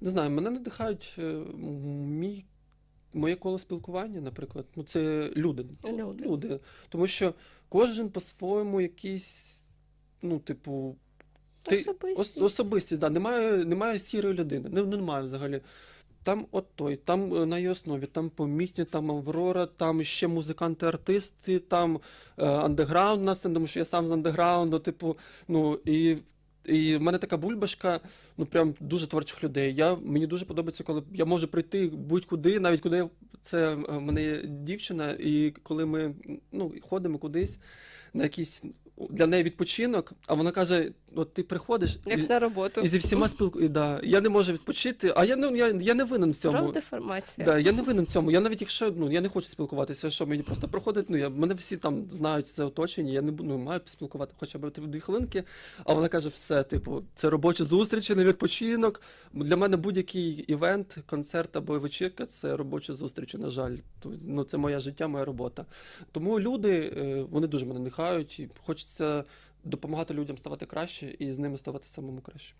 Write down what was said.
Не знаю, мене надихають е, мій, моє коло спілкування, наприклад. Ну, це люди. Люди. Люди. Тому що кожен по-своєму якийсь, ну, типу, ти, Особистість. ос- особистість, да. Немає, немає сірої людини. Не, немає взагалі. Там от той, там е, на її основі, там помітні, там Аврора, там ще музиканти-артисти, там е, андеграунд у нас, тому що я сам з андеграунду, типу, ну і. І в мене така бульбашка, ну прям дуже творчих людей. Я, мені дуже подобається, коли я можу прийти будь-куди, навіть куди це е, в мене є дівчина, і коли ми ну, ходимо кудись на якийсь для неї відпочинок, а вона каже: от ти приходиш і, Як на роботу. і зі всіма спілкуєшся. Да, я не можу відпочити, а я ну я, я не винен в цьому. Правда. Да, я не винен в цьому. Я навіть якщо ну я не хочу спілкуватися, що мені просто проходить. Ну я мене всі там знають це оточення. Я не ну, маю спілкувати хоча б дві хвилинки. А вона каже: все, типу, це робочі зустрічі, не відпочинок. Для мене будь-який івент, концерт або вечірка це робочі зустрічі. На жаль, ну це моє життя, моя робота. Тому люди е, вони дуже мене надихають, і хочеться допомагати людям ставати краще і з ними ставати самому краще.